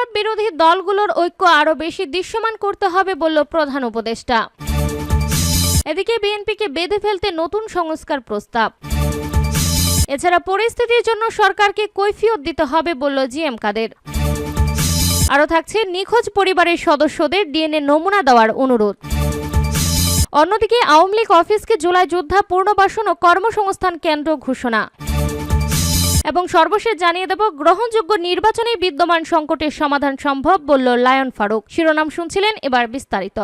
ফেসিবাদ বিরোধী দলগুলোর ঐক্য আরও বেশি দৃশ্যমান করতে হবে বলল প্রধান উপদেষ্টা। এদিকে বিএনপিকে বেঁধে ফেলতে নতুন সংস্কার প্রস্তাব। এছাড়া পরিস্থিতির জন্য সরকারকে কৈফিয়ত দিতে হবে বলল জিএম কাদের। আরও থাকছে, নিখোঁজ পরিবারের সদস্যদের ডিএনএ নমুনা দেওয়ার অনুরোধ। অন্যদিকে আওয়ামী লীগ অফিসকে জুলাই যোদ্ধা পুনর্বাসন ও কর্মসংস্থান কেন্দ্র ঘোষণা। এবং সর্বশেষ জানিয়ে দেব, গ্রহণযোগ্য নির্বাচনে বিদ্যমান সংকটের সমাধান সম্ভব বলল লায়ন ফারুক। শিরোনাম শুনছিলেন এবার বিস্তারিত।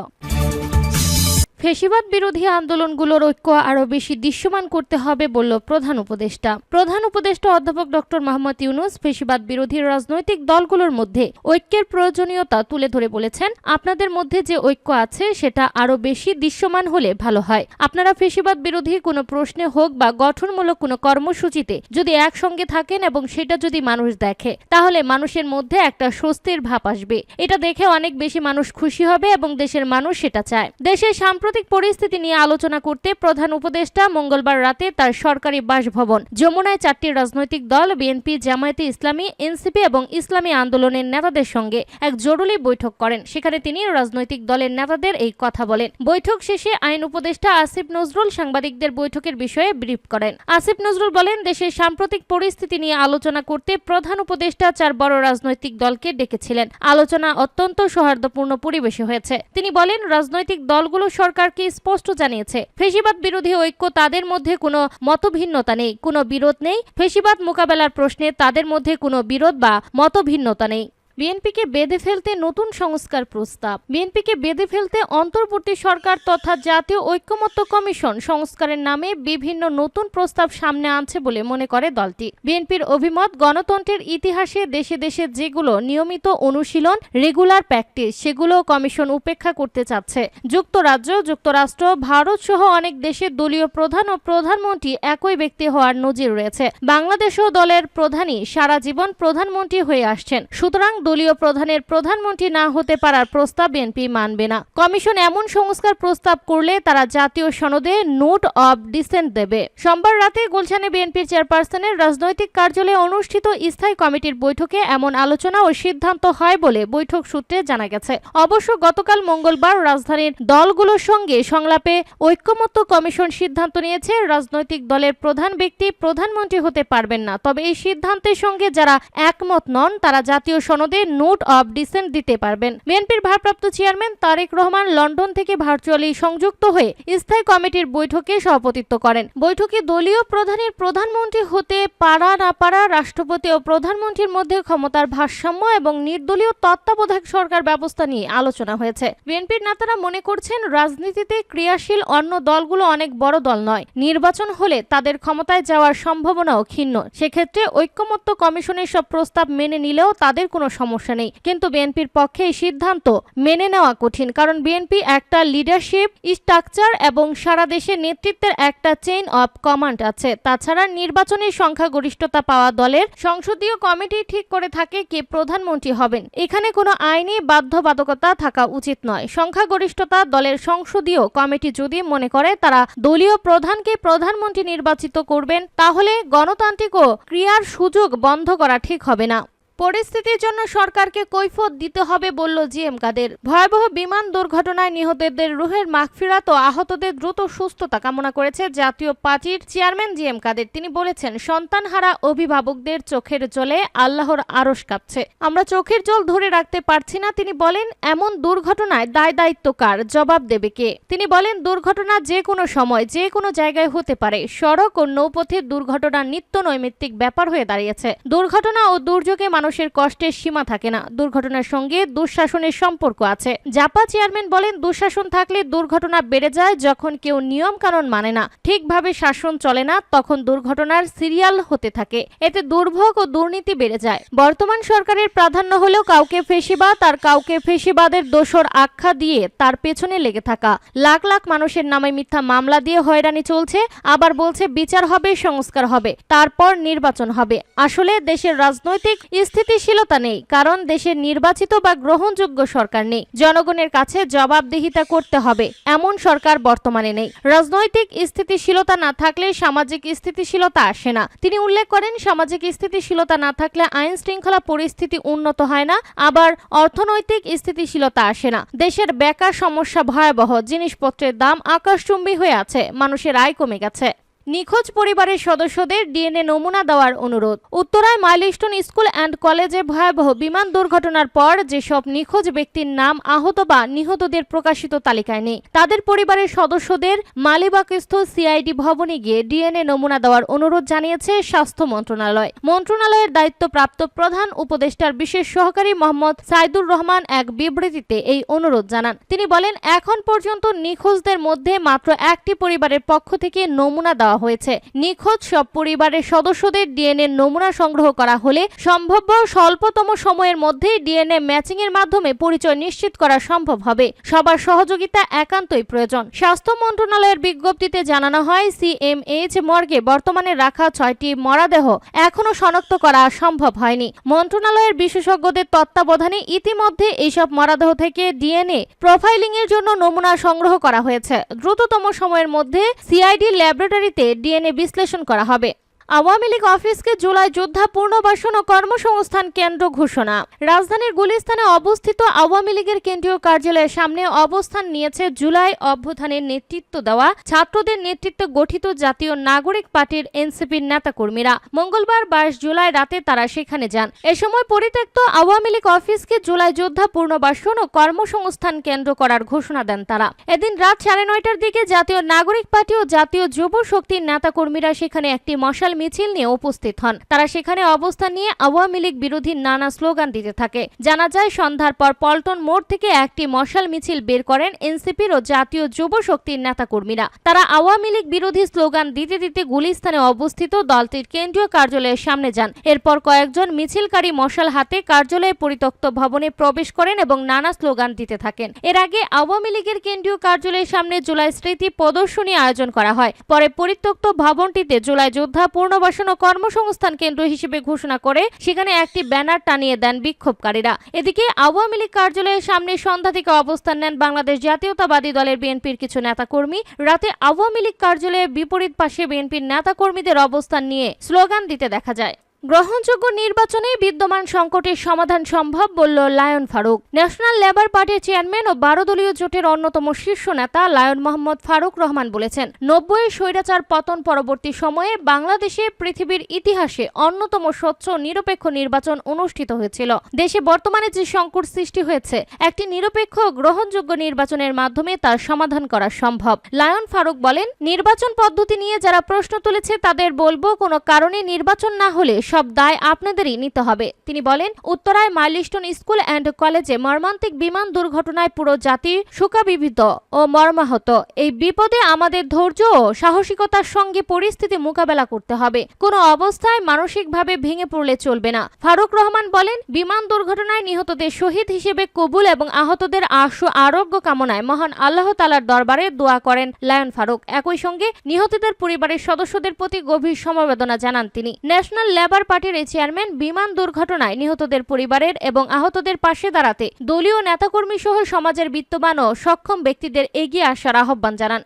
ফেসিবাদ বিরোধী আন্দোলনগুলোর ঐক্য আরও বেশি দৃশ্যমান করতে হবে বলল প্রধান উপদেষ্টা। প্রধান উপদেষ্টা অধ্যাপক ডক্টর মোহাম্মদ ইউনুস ফেসিবাদ বিরোধী রাজনৈতিক দলগুলোর মধ্যে ঐক্যের প্রয়োজনীয়তা তুলে ধরে বলেছেন, আপনাদের মধ্যে যে ঐক্য আছে সেটা আরও বেশি দৃশ্যমান হলে ভালো হয়। আপনারা ফেসিবাদ বিরোধী কোনো প্রশ্নে হোক বা গঠনমূলক কোনো কর্মসূচিতে যদি একসঙ্গে থাকেন এবং সেটা যদি মানুষ দেখে, তাহলে মানুষের মধ্যে একটা স্বস্তির ভাব আসবে। এটা দেখে অনেক বেশি মানুষ খুশি হবে এবং দেশের মানুষ সেটা চায়। দেশের সাম্প্রতিক পরিস্থিতি নিয়ে আলোচনা করতে প্রধান উপদেষ্টা মঙ্গলবার রাতে তার সরকারি বাসভবন। যমুনায় চারটি রাজনৈতিক দল, বিএনপি, জামায়াতে ইসলামী, এনসিপি এবং ইসলামী আন্দোলনের নেতাদের সঙ্গে এক জরুরি বৈঠক করেন। সেখানে তিনি রাজনৈতিক দলের নেতাদের এই কথা বলেন। বৈঠক শেষে আইন উপদেষ্টা আসিফ নজরুল সাংবাদিকদের বৈঠকের বিষয়ে ব্রিফ করেন। আসিফ নজরুল বলেন, দেশের সাম্প্রতিক পরিস্থিতি নিয়ে আলোচনা করতে প্রধান উপদেষ্টা চার বড় রাজনৈতিক দলকে ডেকেছিলেন। আলোচনা অত্যন্ত সৌহার্দ্যপূর্ণ পরিবেশে হয়েছে। তিনি বলেন, রাজনৈতিক দলগুলো সরকারকে স্পষ্ট জানিয়েছে। ফেসিবাদ বিরোধী ঐক্য তাদের মধ্যে কোনো মতভিন্নতা নেই, কোনো বিরোধ নেই। ফেসিবাদ মোকাবেলার প্রশ্নে তাদের মধ্যে কোনো বিরোধ বা মতভিন্নতা নেই। বিএনপিকে বেঁধে ফেলতে নতুন সংস্কার প্রস্তাব। বিএনপিকে বেঁধে ফেলতে অন্তর্বর্তী সরকার তথা জাতীয় ঐক্যমত্য কমিশন সংস্কারের নামে বিভিন্ন নতুন প্রস্তাব সামনে আনছে বলে মনে করে দলটি। বিএনপির অভিমত, গণতন্ত্রের ইতিহাসে দেশে দেশে যেগুলো নিয়মিত অনুশীলন, রেগুলার প্র্যাকটিস সেগুলো কমিশন উপেক্ষা করতে চাচ্ছে। যুক্তরাজ্য, যুক্তরাষ্ট্র, ভারত সহ অনেক দেশের দলীয় প্রধান ও প্রধানমন্ত্রী একই ব্যক্তি হওয়ার নজির রয়েছে। বাংলাদেশও দলের প্রধানই, সারা জীবন প্রধানমন্ত্রী হয়ে আসছেন। সুতরাং দলীয় প্রধানের প্রধানমন্ত্রী না হতে পারার প্রস্তাব বিএনপি মানবে না। কমিশন এমন সংস্কার প্রস্তাব করলে তারা জাতীয় সনদে নোট অব ডিসেন্ট দেবে। সোমবার রাতে গুলশানে বিএনপির চেয়ারপারসনের রাজনৈতিক কার্যালয়ে অনুষ্ঠিত স্থায়ী কমিটির বৈঠকে এমন আলোচনা ও সিদ্ধান্ত হয় বলে বৈঠক সূত্রে জানা গেছে। অবশ্য গতকাল মঙ্গলবার রাজধানীর দলগুলোর সঙ্গে সংলাপে ঐক্যমত্য কমিশন সিদ্ধান্ত নিয়েছে। রাজনৈতিক দলের প্রধান ব্যক্তি প্রধানমন্ত্রী হতে পারবেন না। তবে এই সিদ্ধান্তের সঙ্গে যারা একমত নন, তারা জাতীয় সনদে নোট অব ডিসেন্ট দিতে পারবেন। বিএনপির ভারপ্রাপ্ত চেয়ারম্যান তারেক রহমান লন্ডন থেকে ভার্চুয়ালি সংযুক্ত হয়ে স্থায়ী কমিটির বৈঠকে সভাপতিত্ব করেন। বৈঠকে দলীয় প্রধানের প্রধানমন্ত্রী হতে পারা না পারা রাষ্ট্রপতি ও প্রধানমন্ত্রীর মধ্যে ক্ষমতার ভারসাম্য এবং নির্দলীয় তত্ত্বাবধায়ক সরকার ব্যবস্থা নিয়ে আলোচনা হয়েছে। বিএনপির নেতারা মনে করছেন, রাজনীতিতে ক্রিয়াশীল অন্য দলগুলো অনেক বড় দল নয়। নির্বাচন হলে তাদের ক্ষমতায় যাওয়ার সম্ভাবনাও ক্ষীণ। সেক্ষেত্রে ঐক্যমত্য কমিশনের সব প্রস্তাব মেনে নিলেও তাদের কোনো সমস্যা নেই। কিন্তু বিএনপির পক্ষে এই সিদ্ধান্ত মেনে নেওয়া কঠিন, কারণ বিএনপি একটা লিডারশিপ স্ট্রাকচার এবং সারা দেশে নেতৃত্বের একটা চেইন অফ কমান্ড আছে। তাছাড়া নির্বাচনের সংখ্যাগরিষ্ঠতা পাওয়া দলের সংসদীয় কমিটি ঠিক করে থাকে কে প্রধানমন্ত্রী হবেন। এখানে কোনো আইনি বাধ্যবাধকতা থাকা উচিত নয়। সংখ্যাগরিষ্ঠতা দলের সংসদীয় কমিটি যদি মনে করে তারা দলীয় প্রধানকে প্রধানমন্ত্রী নির্বাচিত করবেন, তাহলে গণতান্ত্রিক ও ক্রিয়ার সুযোগ বন্ধ করা ঠিক হবে না। পরিস্থিতির জন্য সরকারকে কৈফত দিতে হবে বলল জিএম কাদের। ভয়াবহ বিমান দুর্ঘটনায় নিহতদের রুহের মাগফিরাত ও আহতদের দ্রুত সুস্থতা কামনা করেছে জাতীয় পার্টির চেয়ারম্যান জিএম কাদের। তিনি বলেছেন, সন্তানহারা অভিভাবকদের চোখের জলে আল্লাহর আরশ কাঁপছে। আমরা চোখের জল ধরে রাখতে পারছি না, তিনি বলেন, এমন দুর্ঘটনায় দায় দায়িত্ব কার? জবাব দেবে কে? তিনি বলেন, দুর্ঘটনা যে কোনো সময়, যে কোনো জায়গায় হতে পারে। সড়ক ও নৌপথের দুর্ঘটনা নিত্য নৈমিত্তিক ব্যাপার হয়ে দাঁড়িয়েছে। দুর্ঘটনা ও দুর্যোগে মানুষের কষ্টের সীমা থাকে না। দুর্ঘটনার সঙ্গে দুঃশাসনের সম্পর্ক আছে। জাপা চেয়ারম্যান বলেন, দুঃশাসন থাকলে দুর্ঘটনা বেড়ে যায় যখন কেউ নিয়ম কানুন মানে না। ঠিকভাবে শাসন চলে না, তখন দুর্ঘটনার সিরিয়াল হতে থাকে। এতে দুর্ভোগ ও দুর্নীতি বেড়ে যায়। বর্তমান সরকারের প্রাধান্য হলেও কাউকে ফেসিবাদ আর কাউকে ফেসিবাদের দোষর আখ্যা দিয়ে তার পেছনে লেগে থাকা। লাখ লাখ মানুষের নামে মিথ্যা মামলা দিয়ে হয়রানি চলছে, আবার বলছে বিচার হবে, সংস্কার হবে, তারপর নির্বাচন হবে। আসলে দেশের রাজনৈতিক স্থিতিশীলতা নেই, কারণ দেশের নির্বাচিত বা গ্রহণযোগ্য সরকার নেই। জনগণের কাছে জবাবদিহিতা করতে হবে, এমন সরকার বর্তমানে নেই। রাজনৈতিক স্থিতিশীলতা না থাকলে সামাজিক স্থিতিশীলতা আসে না। তিনি উল্লেখ করেন, সামাজিক স্থিতিশীলতা না থাকলে আইন শৃঙ্খলা পরিস্থিতি উন্নত হয় না, আবার অর্থনৈতিক স্থিতিশীলতা আসে না। দেশের বেকার সমস্যা ভয়াবহ, জিনিসপত্রের দাম আকাশচুম্বী হয়ে আছে, মানুষের আয় কমে গেছে। নিখোঁজ পরিবারের সদস্যদের ডিএনএ নমুনা দেওয়ার অনুরোধ। উত্তরায় মাইলস্টোন স্কুল অ্যান্ড কলেজে ভয়াবহ বিমান দুর্ঘটনার পর যেসব নিখোঁজ ব্যক্তির নাম আহত বা নিহতদের প্রকাশিত তালিকায় নেই, তাদের পরিবারের সদস্যদের মালিবাকস্থ সিআইডি ভবনে গিয়ে ডিএনএ নমুনা দেওয়ার অনুরোধ জানিয়েছে স্বাস্থ্য মন্ত্রণালয়। মন্ত্রণালয়ের দায়িত্বপ্রাপ্ত প্রধান উপদেষ্টার বিশেষ সহকারী মোহাম্মদ সাইদুর রহমান এক বিবৃতিতে এই অনুরোধ জানান। তিনি বলেন, এখন পর্যন্ত নিখোঁজদের মধ্যে মাত্র একটি পরিবারের পক্ষ থেকে নমুনা দেওয়া হয়েছে। নিখোঁজ সব পরিবারের সদস্যদের ডিএনএ নমুনা সংগ্রহ করা হলে সম্ভাব্য স্বল্পতম সময়ের মধ্যে ডিএনএ ম্যাচিং এর মাধ্যমে পরিচয় নিশ্চিত করা সম্ভব হবে। সবার সহযোগিতা একান্তই প্রয়োজন। স্বাস্থ্য মন্ত্রণালয়ের বিজ্ঞপ্তিতে জানানো হয়, সিএমএইচ মর্গে বর্তমানে রাখা ছয়টি মরাদেহ এখনও শনাক্ত করা সম্ভব হয়নি। মন্ত্রণালয়ের বিশেষজ্ঞদের তত্ত্বাবধানে ইতিমধ্যে এইসব মরাদেহ থেকে ডিএনএ প্রোফাইলিং এর জন্য নমুনা সংগ্রহ করা হয়েছে। দ্রুততম সময়ের মধ্যে সিআইডি ল্যাবরেটরিতে ডিএনএ বিশ্লেষণ করা হবে। আওয়ামী লীগ অফিসকে জুলাই যোদ্ধা পুনর্বাসন ও কর্মসংস্থান কেন্দ্র ঘোষণা। রাজধানীর গুলিস্তানে অবস্থিত আওয়ামী লীগের কেন্দ্রীয় কার্যালয়ের সামনে অবস্থান নিয়েছে জুলাই অভ্যুত্থানের নেতৃত্ব দেওয়া ছাত্রদের নেতৃত্বে গঠিত জাতীয় নাগরিক পার্টির এনসিপির নেতাকর্মীরা। মঙ্গলবার বাইশ জুলাই রাতে তারা সেখানে যান। এ সময় পরিত্যক্ত আওয়ামী লীগ অফিসকে জুলাই যোদ্ধা পুনর্বাসন ও কর্মসংস্থান কেন্দ্র করার ঘোষণা দেন তারা। এদিন রাত সাড়ে নয়টার দিকে জাতীয় নাগরিক পার্টি ও জাতীয় যুব শক্তির নেতাকর্মীরা সেখানে একটি মশাল মিছিল নিয়ে উপস্থিত হন। তারা সেখানে অবস্থান নিয়ে আওয়ামী লীগ বিরোধী নানা স্লোগান দিতে থাকে। জানা যায়, সন্ধ্যার পর পল্টন মোড় থেকে একটি মশাল মিছিল বের করেন এনসিপির ও জাতীয় যুব শক্তির নেতাকর্মীরা। তারা আওয়ামী লীগ বিরোধী স্লোগান দিতে দিতে গুলিস্তানে অবস্থিত দলটির কেন্দ্রীয় কার্যালয়ের সামনে যান। এরপর কয়েকজন মিছিলকারী মশাল হাতে কার্যালয়ে পরিত্যক্ত ভবনে প্রবেশ করেন এবং নানা স্লোগান দিতে থাকেন। এর আগে আওয়ামী লীগের কেন্দ্রীয় কার্যালয়ের সামনে জুলাই স্মৃতি প্রদর্শনী আয়োজন করা হয়। পরে পরিত্যক্ত ভবনটিতে জুলাই যোদ্ধা পুনর্বাসন ও কর্মসংস্থান কেন্দ্র হিসেবে ঘোষণা করে, সেখানে একটি ব্যানার টানিয়ে দেন বিক্ষোভকারীরা। এদিকে আওয়ামী লীগ কার্যালয়ের সামনে সন্ধ্যা থেকে অবস্থান নেন বাংলাদেশ জাতীয়তাবাদী দলের বিএনপির কিছু নেতাকর্মী। রাতে আওয়ামী লীগ কার্যালয়ের বিপরীত পাশে বিএনপির নেতাকর্মীদের অবস্থান নিয়ে স্লোগান দিতে দেখা যায়। গ্রহণযোগ্য নির্বাচনে বিদ্যমান সংকটের সমাধান সম্ভব বলল লায়ন ফারুক। ন্যাশনাল লেবার পার্টির চেয়ারম্যান ও বারো দলীয় জোটের অন্যতম শীর্ষ নেতা লায়ন মোহাম্মদ ফারুক রহমান বলেছেন নব্বই স্বৈরাচার পতন পরবর্তী সময়ে বাংলাদেশে পৃথিবীর ইতিহাসে অন্যতম স্বচ্ছ নিরপেক্ষ নির্বাচন অনুষ্ঠিত হয়েছিল। দেশে বর্তমানে যে সংকট সৃষ্টি হয়েছে, একটি নিরপেক্ষ গ্রহণযোগ্য নির্বাচনের মাধ্যমে তার সমাধান করা সম্ভব। লায়ন ফারুক বলেন, নির্বাচন পদ্ধতি নিয়ে যারা প্রশ্ন তুলেছে তাদের বলব, কোনো কারণে নির্বাচন না হলে সব দায় আপনাদেরই নিতে হবে। তিনি বলেন, উত্তরায় মাইলস্টোন স্কুল অ্যান্ড কলেজে মর্মান্তিক বিমান দুর্ঘটনায় পুরো জাতি শোকাবিভূত ও মর্মাহত। এই বিপদে আমাদের ধৈর্য ও সাহসিকতার সঙ্গে পরিস্থিতি মোকাবেলা করতে হবে। কোনো অবস্থায় মানসিকভাবে ভেঙে পড়লে চলবে না। ফারুক রহমান বলেন, বিমান দুর্ঘটনায় নিহতদের শহীদ হিসেবে কবুল এবং আহতদের আশু আরোগ্য কামনায় মহান আল্লাহ তালার দরবারে দোয়া করেন লায়ন ফারুক। একই সঙ্গে নিহতদের পরিবারের সদস্যদের প্রতি গভীর সমবেদনা জানান তিনি। ন্যাশনাল লেবার পার্টির এই চেয়ারম্যান বিমান দুর্ঘটনায় নিহতদের পরিবারের এবং আহতদের পাশে দাঁড়াতে দলীয় নেতাকর্মী সহ সমাজের বিত্তবান ও সক্ষম ব্যক্তিদের এগিয়ে আসার আহ্বান জানান।